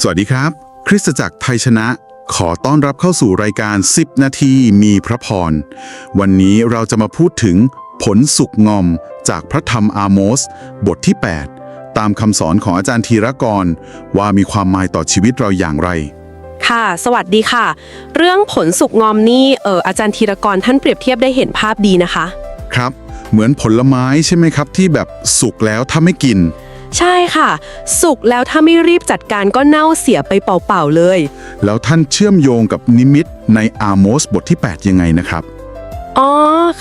สวัสดีครับ คริสตจักรไทยชนะ ขอต้อนรับเข้าสู่รายการ 10 นาทีมีพระพร วันนี้เราจะมาพูดถึงผลสุกงอมจากพระธรรมอาโมส บทที่ 8 ตามคำสอนของอาจารย์ธีรกร ว่ามีความหมายต่อชีวิตเราอย่างไร ค่ะ สวัสดีค่ะ เรื่องผลสุกงอมนี่เอออาจารย์ธีรกรท่านเปรียบเทียบได้เห็นภาพดีนะคะ ครับ เหมือนผลไม้ใช่ไหมครับ ที่แบบสุกแล้วถ้าไม่กิน ใช่ค่ะ สุกแล้วถ้าไม่รีบจัดการก็เน่าเสียไปเปล่าๆเลย แล้วท่านเชื่อมโยงกับนิมิตในอาโมสบทที่ 8 ยังไงนะครับ อ๋อ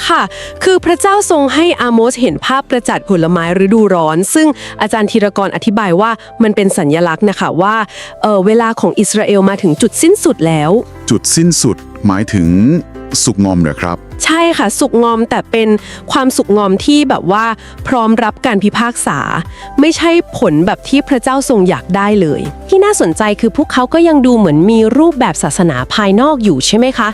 ค่ะ คือพระเจ้าทรงให้อาโมสเห็นภาพประจัดผลไม้ฤดูร้อน ซึ่งอาจารย์ธีรกรอธิบายว่ามันเป็นสัญญลักษณ์นะคะว่าเออเวลาของอิสราเอลมาถึงจุดสิ้นสุดแล้ว จุดสิ้นสุดหมายถึง สุกงอมเหรอครับ ใช่ค่ะ สุกงอมแต่เป็นความสุกงอมที่แบบว่าพร้อมรับการพิพากษา ไม่ใช่ผลแบบที่พระเจ้าทรงอยากได้เลย ที่น่าสนใจคือพวกเขาก็ยังดูเหมือนมีรูปแบบศาสนาภายนอกอยู่ใช่ไหมคะ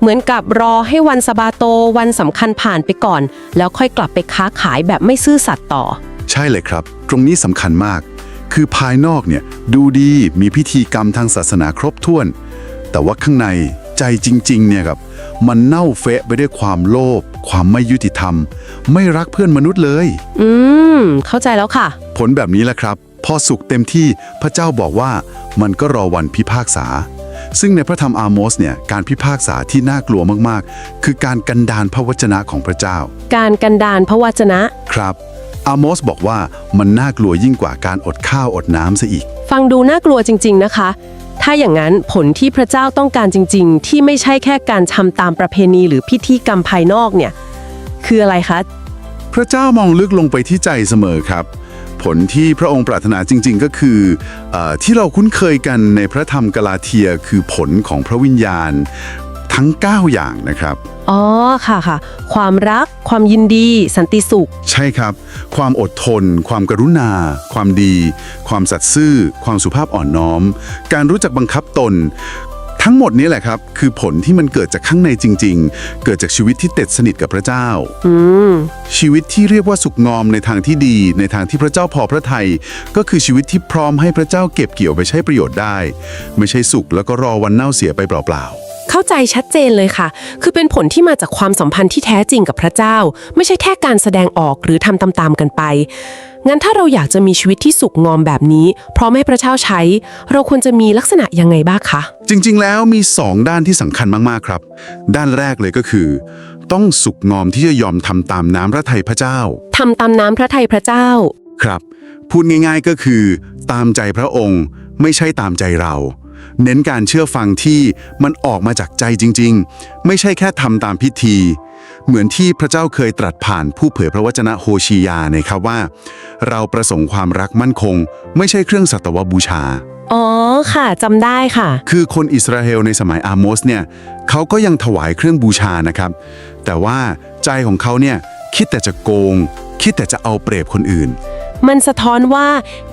เหมือนกับรอให้วันสะบาโตวันสำคัญผ่านไปก่อน แล้วค่อยกลับไปค้าขายแบบไม่ซื่อสัตย์ต่อ ใช่เลยครับ ตรงนี้สำคัญมาก คือภายนอกเนี่ยดูดีมีพิธีกรรมทางศาสนาครบถ้วน แต่ว่าข้างในใจจริงๆเนี่ยครับ มันเน่าเฟะไปด้วยความโลภความไม่ยุติธรรม ไม่รักเพื่อนมนุษย์เลย อืม เข้าใจแล้วค่ะ ผลแบบนี้แหละครับ พอสุกเต็มที่พระเจ้าบอกว่ามันก็รอวันพิพากษา ซึ่งในพระธรรมอาโมสเนี่ยการพิพากษาที่น่ากลัวมากๆ คือการกันดานพระวจนะของพระเจ้า การกันดานพระวจนะครับอาโมสบอกว่ามันน่ากลัวยิ่งกว่าการอดข้าวอดน้ำซะอีก ฟังดูน่ากลัวจริง ๆ นะคะ ถ้าอย่างนั้นผลที่พระเจ้าต้องการจริง ๆ ที่ไม่ใช่แค่การทำตามประเพณีหรือพิธีกรรมภายนอกเนี่ยคืออะไรคะ พระเจ้ามองลึกลงไปที่ใจเสมอครับ ผลที่พระองค์ปรารถนาจริง ๆ ก็คืออที่เราคุ้นเคยกันในพระธรรมกาลาเทียคือผลของพระวิญญาณ ทั้ง 9 อย่างนะครับ อ๋อค่ะค่ะ ความรัก ความยินดี สันติสุข ใช่ครับ ความอดทน ความกรุณา ความดี ความสัตย์ซื่อ ความสุภาพอ่อนน้อม การรู้จักบังคับตน ทั้งหมดนี้แหละครับ คือผลที่มันเกิดจากข้างในจริง ๆ เกิดจากชีวิตที่เต็ดสนิทกับพระเจ้า อืม ชีวิตที่เรียกว่าสุขงอมในทางที่ดี ในทางที่พระเจ้าพอพระทัยก็คือชีวิตที่พร้อมให้พระเจ้าเก็บเกี่ยวไปใช้ประโยชน์ได้ ไม่ใช่สุขแล้วก็รอวันเน่าเสียไปเปล่า เข้าใจชัดเจนเลยค่ะ คือเป็นผลที่มาจากความสัมพันธ์ที่แท้จริงกับพระเจ้า ไม่ใช่แค่การแสดงออกหรือทำตามๆกันไป งั้นถ้าเราอยากจะมีชีวิตที่สุขงอมแบบนี้ พร้อมให้พระเจ้าใช้ เราควรจะมีลักษณะยังไงบ้างคะๆจริงๆ แล้วมี 2 ด้านที่สำคัญมากๆ ครับ ด้านแรกเลยก็คือ ต้องสุขงอมที่จะยอมทำตามน้ำพระทัยพระเจ้า ทำตามน้ำพระทัยพระเจ้า ครับ พูดง่ายๆก็คือ ตามใจพระองค์ไม่ใช่ตามใจเรา เน้นการเชื่อฟังที่มันออกมาจากใจจริง ๆ ไม่ใช่แค่ทำตามพิธี เหมือนที่พระเจ้าเคยตรัสผ่านผู้เผยพระวจนะโฮชียานะครับว่า เราประสงค์ความรักมั่นคง ไม่ใช่เครื่องสัตวบูชา อ๋อค่ะจำได้ค่ะ คือคนอิสราเอลในสมัยอาโมสเนี่ยเขาก็ยังถวายเครื่องบูชานะครับ แต่ว่าใจของเขาเนี่ยคิดแต่จะโกง คิดแต่จะเอาเปรียบคนอื่น มันสะท้อนว่า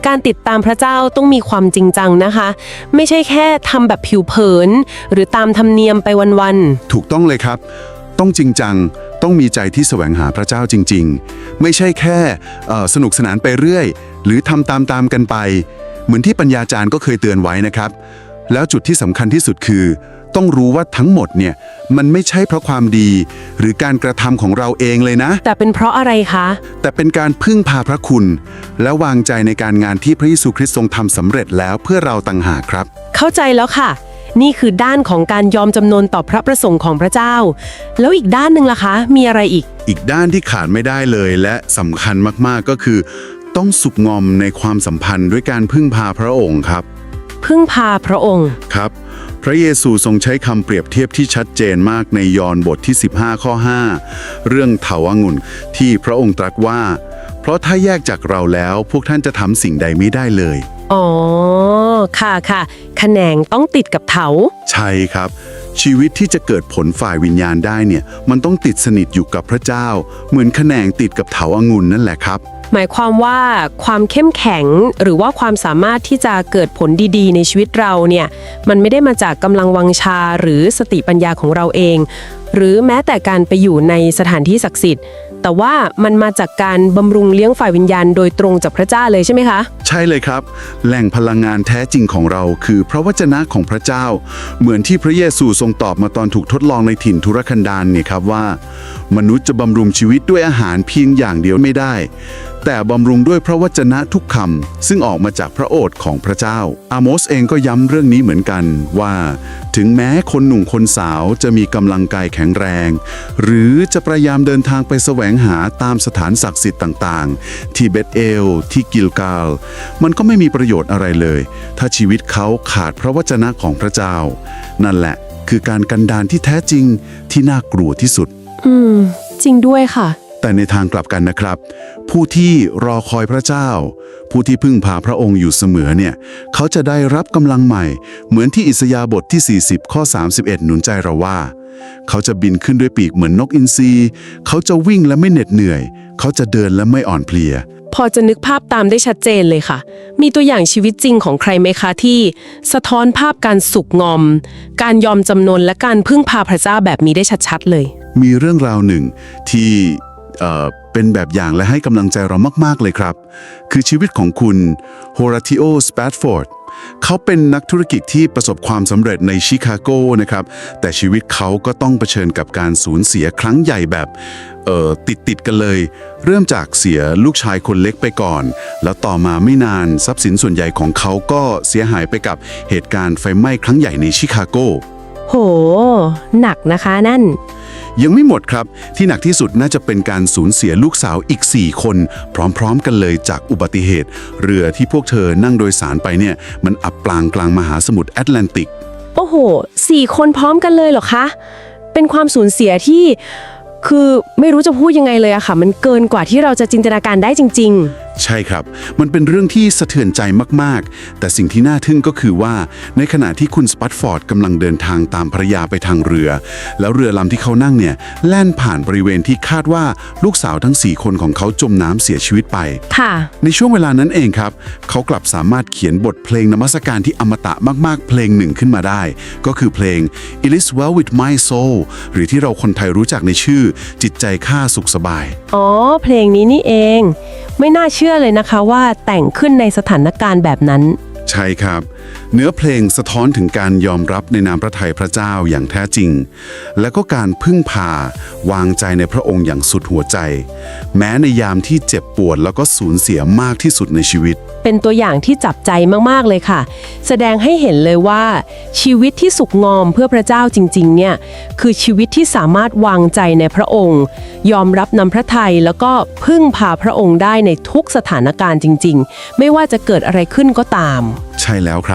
การติดตามพระเจ้าต้องมีความจริงจังนะคะ ไม่ใช่แค่ทำแบบผิวเผิน หรือตามธรรมเนียมไปวันๆ ถูกต้องเลยครับ ต้องจริงจัง ต้องมีใจที่แสวงหาพระเจ้าจริง ๆ ไม่ใช่แค่สนุกสนานไปเรื่อย หรือทำตามๆกันไป เหมือนที่ปัญญาจารย์ก็เคยเตือนไว้นะครับ แล้วจุดที่สำคัญที่สุดคือ ต้องรู้ว่าทั้งหมดเนี่ยมันไม่ใช่เพราะความดี หรือการกระทำของเราเองเลยนะๆแต่เป็นเพราะอะไรคะ แต่เป็นการพึ่งพาพระคุณ และวางใจในการงานที่พระเยซูคริสต์ทรงทำสำเร็จแล้วเพื่อเราต่างหากครับ เข้าใจแล้วค่ะ นี่คือด้านของการยอมจำนนต่อพระประสงค์ของพระเจ้า แล้วอีกด้านหนึ่งล่ะคะ มีอะไรอีก อีกด้านที่ขาดไม่ได้เลยและสำคัญมากๆก็คือ ต้องสุกงอมในความสัมพันธ์ด้วยการพึ่งพาพระองค์ครับ พึ่งพาพระองค์ ครับ พระเยซูทรงใช้คำเปรียบเทียบที่ชัดเจนมากในยอห์นบทที่ 15 ข้อ 5 เรื่องเถาวังุ่นที่พระองค์ตรัสว่า เพราะถ้าแยกจากเราแล้วพวกท่านจะทำสิ่งใดไม่ได้เลย อ๋อ ค่ะค่ะแขนงต้องติดกับเถา ใช่ครับ ชีวิตที่จะเกิดผลฝ่ายวิญญาณได้เนี่ย มันต้องติดสนิทอยู่กับพระเจ้า เหมือนแขนงติดกับเถาอางุ่นนั่นแหละครับ หมายความว่าความเข้มแข็งหรือว่าความสามารถที่จะเกิดผลดีๆ ในชีวิตเราเนี่ยมันไม่ได้มาจากกำลังวังชาหรือสติปัญญาของเราเอง หรือแม้แต่การไปอยู่ในสถานที่ศักดิ์สิทธิ์ แต่ว่ามันมาจากการบำรุงเลี้ยงฝ่ายวิญญาณโดยตรงจากพระเจ้าเลยใช่ไหมคะ ใช่เลยครับ แหล่งพลังงานแท้จริงของเราคือพระวจนะของพระเจ้า เหมือนที่พระเยซูทรงตอบมาตอนถูกทดลองในถิ่นทุรกันดารเนี่ยครับว่า มนุษย์จะบำรุงชีวิตด้วยอาหารเพียงอย่างเดียวไม่ได้ แต่บำรุงด้วยพระวจนะทุกคำซึ่งออกมาจากพระโอษฐ์ของพระเจ้า อาโมสเองก็ย้ำเรื่องนี้เหมือนกันว่า ถึงแม้คนหนุ่มคนสาวจะมีกำลังกายแข็งแรง หรือจะพยายามเดินทางไปแสวงหาตามสถานศักดิ์สิทธิ์ต่างๆ ที่เบธเอล ที่กิลกาลมันก็ไม่มีประโยชน์อะไรเลย ถ้าชีวิตเขาขาดพระวจนะของพระเจ้า นั่นแหละคือการกันดานที่แท้จริงที่น่ากลัวที่สุด อืม จริงด้วยค่ะ แต่ในทางกลับกันนะครับ ผู้ที่รอคอยพระเจ้า ผู้ที่พึ่งพาพระองค์อยู่เสมอเนี่ย เขาจะได้รับกำลังใหม่ เหมือนที่อิสยาห์บทที่ 40 ข้อ 31 หนุนใจเราว่า เขาจะบินขึ้นด้วยปีกเหมือนนกอินทรีเขาจะวิ่งและไม่เหน็ดเหนื่อย เขาจะเดินและไม่อ่อนเพลีย พอจะนึกภาพตามได้ชัดเจนเลยค่ะ มีตัวอย่างชีวิตจริงของใครไหมคะที่ สะท้อนภาพการสุกงอม การยอมจำนนและการพึ่งพาพระเจ้าแบบนี้ได้ชัดๆเลย มีเรื่องราวหนึ่งที่ เป็นแบบอย่างและให้กำลังใจเรามาก ๆ เลยครับ คือชีวิตของคุณโฮราติโอสเปตฟอร์ดเขาเป็นนักธุรกิจที่ประสบความสำเร็จในชิคาโกนะครับ แต่ชีวิตเขาก็ต้องเผชิญกับการสูญเสียครั้งใหญ่แบบติดติดๆกันเลย เริ่มจากเสียลูกชายคนเล็กไปก่อน แล้วต่อมาไม่นานทรัพย์สินส่วนใหญ่ของเขาก็เสียหายไปกับเหตุการณ์ไฟไหม้ครั้งใหญ่ในชิคาโก โห หนักนะคะนั่น ยังไม่หมดครับ ที่หนักที่สุดน่าจะเป็นการสูญเสียลูกสาวอีก 4 คน พร้อมๆ กันเลยจากอุบัติเหตุ เรือที่พวกเธอนั่งโดยสารไปเนี่ยมันอับปางกลางมหาสมุทรแอตแลนติก โอ้โหสี่คนพร้อมกันเลยเหรอคะ เป็นความสูญเสียที่ คือไม่รู้จะพูดยังไงเลยอะค่ะ มันเกินกว่าที่เราจะจินตนาการได้จริง ๆ ใช่ครับ มันเป็นเรื่องที่สะเทือนใจมาก ๆ แต่สิ่งที่น่าทึ่งก็คือว่า ในขณะที่คุณสปัตฟอร์ดกำลังเดินทางตามภรรยาไปทางเรือ แล้วเรือลำที่เขานั่งเนี่ยแล่นผ่านบริเวณที่คาดว่าลูกสาวทั้ง 4 คนของเขาจมน้ำเสียชีวิตไปๆค่ะ ในช่วงเวลานั้นเองครับ เขากลับสามารถเขียนบทเพลงนมัสการที่อมตะมาก ๆ เพลงหนึ่งขึ้นมาได้ ก็คือเพลง It is well with my soul หรือที่เราคนไทยรู้จักในชื่อ จิตใจข้าสุขสบาย อ๋อ เพลงนี้นี่เอง ไม่น่าเชื่อเลยนะคะว่าแต่งขึ้นในสถานการณ์แบบนั้น ใช่ครับ เนื้อเพลงสะท้อนถึงการยอมรับในนามพระทัยพระเจ้าอย่างแท้จริง และก็การพึ่งพาวางใจในพระองค์อย่างสุดหัวใจ แม้ในยามที่เจ็บปวดแล้วก็สูญเสียมากที่สุดในชีวิต เป็นตัวอย่างที่จับใจมาก ๆ เลยค่ะ แสดงให้เห็นเลยว่า ชีวิตที่สุขงอมเพื่อพระเจ้าจริง ๆ เนี่ย คือชีวิตที่สามารถวางใจในพระองค์ ยอมรับนำพระทัยแล้วก็พึ่งพาพระองค์ได้ในทุกสถานการณ์จริง ๆ ไม่ว่าจะเกิดอะไรขึ้นก็ตาม ใช่แล้วครับ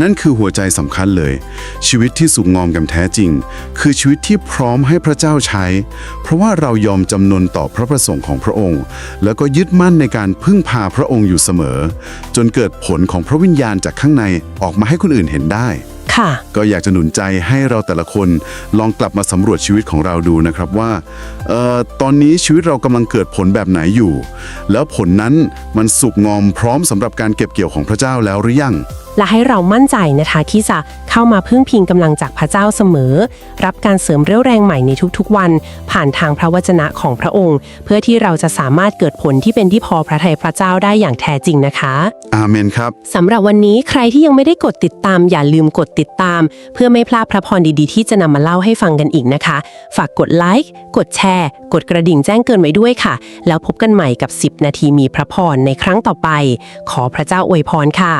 นั่นคือหัวใจสำคัญเลย ชีวิตที่สุขงอมกันแท้จริง คือชีวิตที่พร้อมให้พระเจ้าใช้ เพราะว่าเรายอมจำนนต่อพระประสงค์ของพระองค์ แล้วก็ยึดมั่นในการพึ่งพาพระองค์อยู่เสมอ จนเกิดผลของพระวิญญาณจากข้างในออกมาให้คนอื่นเห็นได้ค่ะก็อยากจะหนุนใจให้เราแต่ละคนลองกลับมาสำรวจชีวิตของเราดูนะครับว่าเอ่อตอนนี้ชีวิตเรากำลังเกิดผลแบบไหนอยู่ แล้วผลนั้นมันสุกงอมพร้อมสำหรับการเก็บเกี่ยวของพระเจ้าแล้วหรือยัง และให้เรามั่นใจนะคะที่จะเข้ามาพึ่งพิงกำลังจากพระเจ้าเสมอ รับการเสริมเรี่ยวแรงใหม่ในทุกๆวัน ผ่านทางพระวจนะของพระองค์ เพื่อที่เราจะสามารถเกิดผลที่เป็นที่พอพระทัยพระเจ้าได้อย่างแท้จริงนะคะอาเมนครับสำหรับวันนี้ใครที่ยังไม่ได้กดติดตาม อย่าลืมกดติดตาม เพื่อไม่พลาดพระพรดีๆ ที่จะนำมาเล่าให้ฟังกันอีกนะคะ ฝากกดไลค์กดแชร์ กดกระดิ่งแจ้งเกินไว้ด้วยค่ะ แล้วพบกันใหม่กับ 10 นาทีมีพระพรในครั้งต่อไป ขอพระเจ้าอวยพรค่ะ